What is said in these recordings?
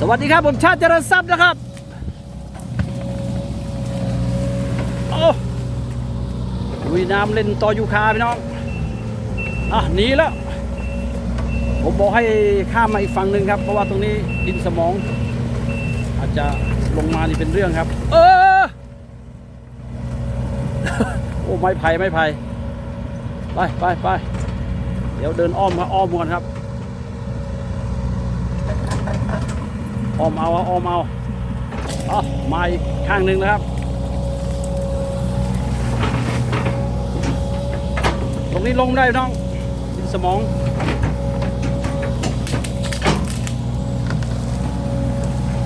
สวัสดีครับ ผมชาติเจริญทรัพย์นะครับ โอ้ลุยน้ำเล่นต่อยูคาพี่น้อง อะหนีแล้ว ผมบอกให้ข้ามมาอีกฝั่งหนึ่งครับ เพราะว่าตรงนี้ดินสมอง อาจจะลงมานี่เป็นเรื่องครับ เออ โอ้ไม้ไผ่ไม้ไผ่ไปไปไปเดี๋ยวเดินอ้อมมาอ้อมก่อนครับ อมเอาอ้อมเอาอ๋อมาอีกข้างหนึ่งแล้วครับ ตรงนี้ลงได้น้องดินสมอง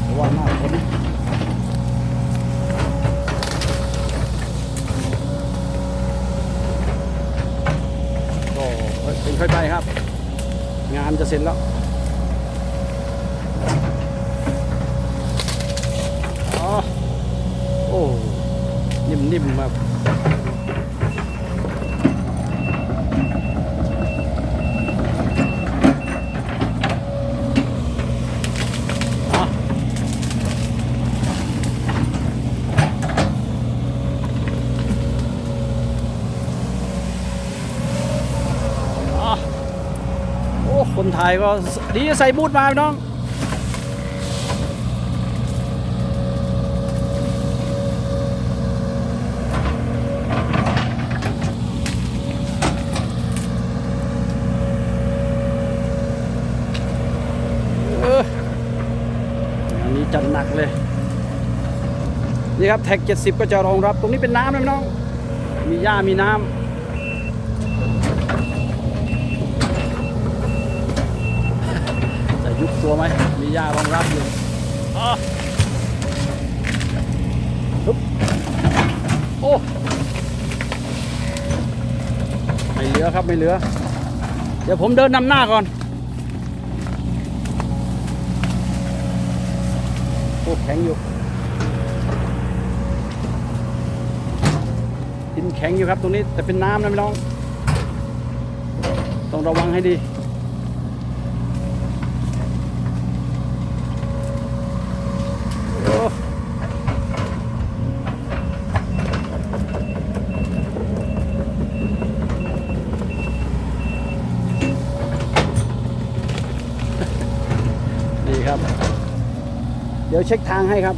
ระวังมากคนนี้ก็เป็นค่อยไปครับ งานจะเสร็จแล้ว อ๋อ โอ้นิ่มๆครับอ๋ออ๋อโอ้คนไทยก็ดีใส่บูทมาพี่น้อง นนี้จัดหนักเลย นี่ครับแท็ก 70 ก็จะรองรับ ตรงนี้เป็นน้ำนะพี่น้อง มีหญ้ามีน้ำจะยุบตัวไหม มีหญ้ารองรับอยู่อ้อฮึบโอ้ ไม่เหลือครับ ไม่เหลือ เดี๋ยวผมเดินนำหน้าก่อน โอ้แข็งอยู่ดินแข็งอยู่ครับตรงนี้แต่เป็นน้ำนะพี่น้อง ต้องระวังให้ดี โอ้นี่ครับ เดี๋ยวเช็คทางให้ครับ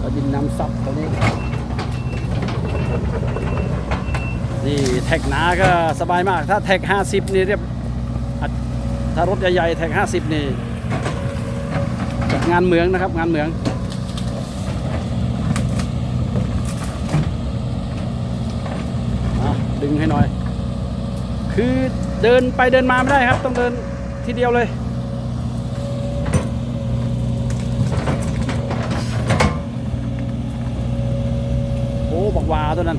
ก็ดินน้ำซับตรงนี้ นี่แท็กหนาก็สบายมาก ถ้าแท็ก 50 นี่เรียบ ถ้ารถใหญ่ๆแท็ก 50 นี่งานเหมืองนะครับงานเหมืองดึงให้หน่อย คือเดินไปเดินมาไม่ได้ครับ ต้องเดินทีเดียวเลย บักวาตัวนั้น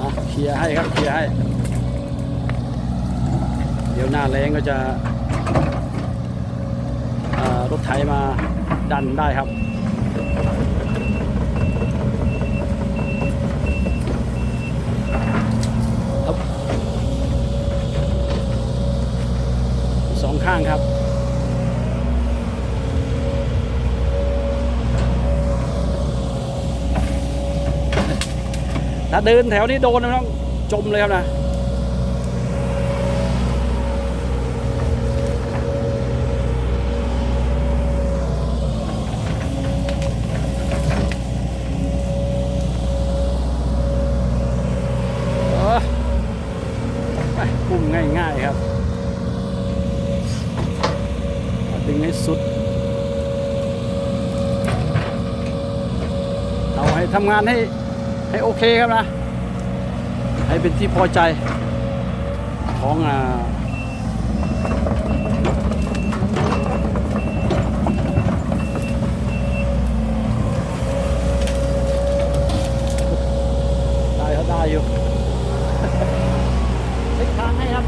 อะเคลียร์ให้ครับเคลียร์ให้ เดี๋ยวหน้าแรงก็จะรถไถมาดันได้ครับครับสองข้างครับ ถ้าเดินแถวนี้โดนนะต้องจมเลยครับนะเออไปพุ่มง่ายๆครับดึงให้สุด เอาให้ทำงานให้ ให้โอเคครับนะ ให้เป็นที่พอใจของอ่าได้เขาได้อยู่ เช็คทางให้ครับ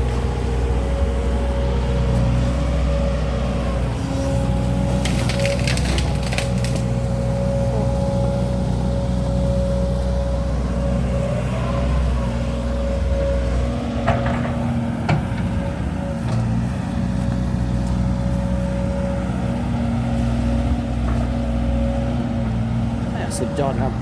สุด ยอดครับ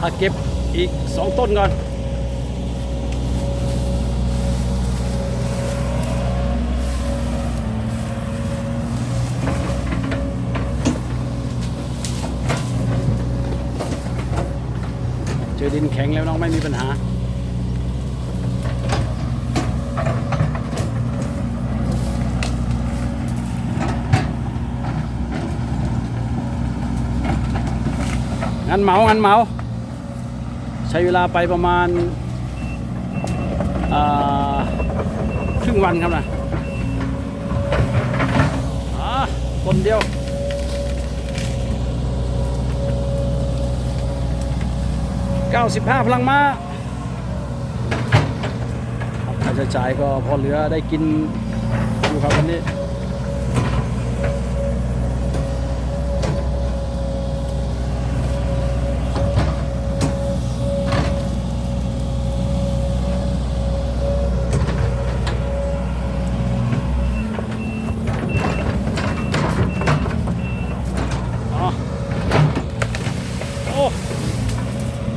ถ้าเก็บอีกสองต้นก่อนเจอดินแข็งแล้วน้องไม่มีปัญหา งั้นเมางันเมา ใช้เวลาไปประมาณครึ่งวันครับนะอ่าคนเดียว95พลังม้าค่าใช้จ่ายก็พอเหลือได้กินอยู่ครับวันนี้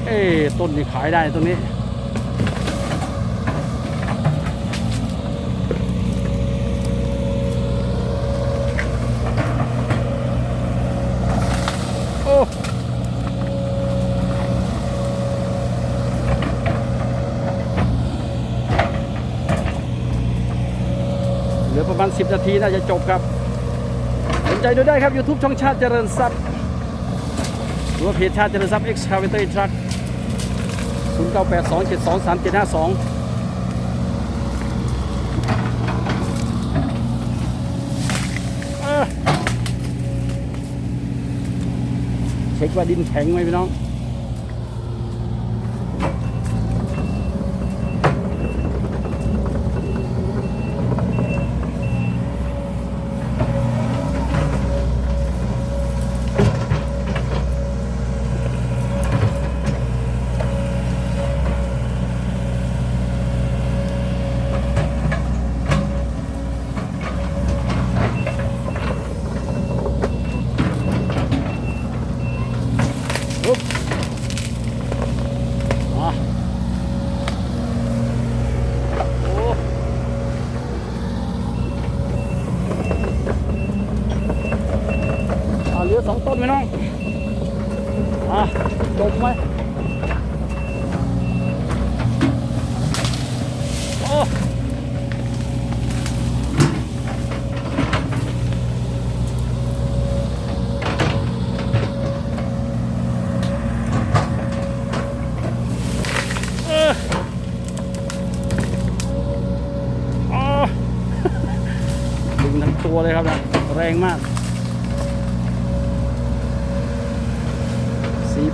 เอ้ต้นนี้ขายได้ต้นนี้โอ้เหลือประมาณ 10 นาที น่าจะจบครับ สนใจดูได้ครับ YouTube ช่องชาติเจริญทรัพย์หรือว่าเพจชาติเจริญทรัพย์ Excavator Truck 0982723752 เช็คว่าดินแข็งไหมพี่น้อง สองต้นไหมน้อง อะจบไหมโอ้เอออ๋อดึงทั้งตัวเลยครับนะแรงมาก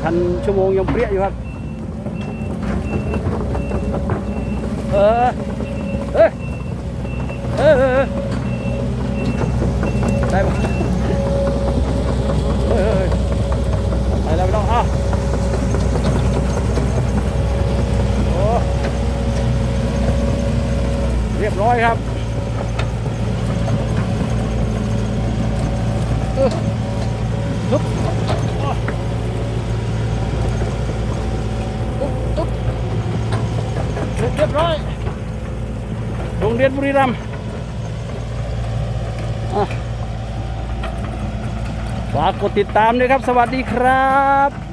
4,000ชั่วโมงยังเปรี้ยอยู่ครับเออเอ้ยเอเออได้ปะเฮ้ยเฮ้ยเฮ้ยไปแล้วพี่น้องอะโอ้เรียบร้อยครับเออฮึบอะ ตุ๊บตุ๊บเสร็จเรียบร้อย โรงเรียนบุรีรัมย์ฝากกดติดตามด้วยครับ สวัสดีครับ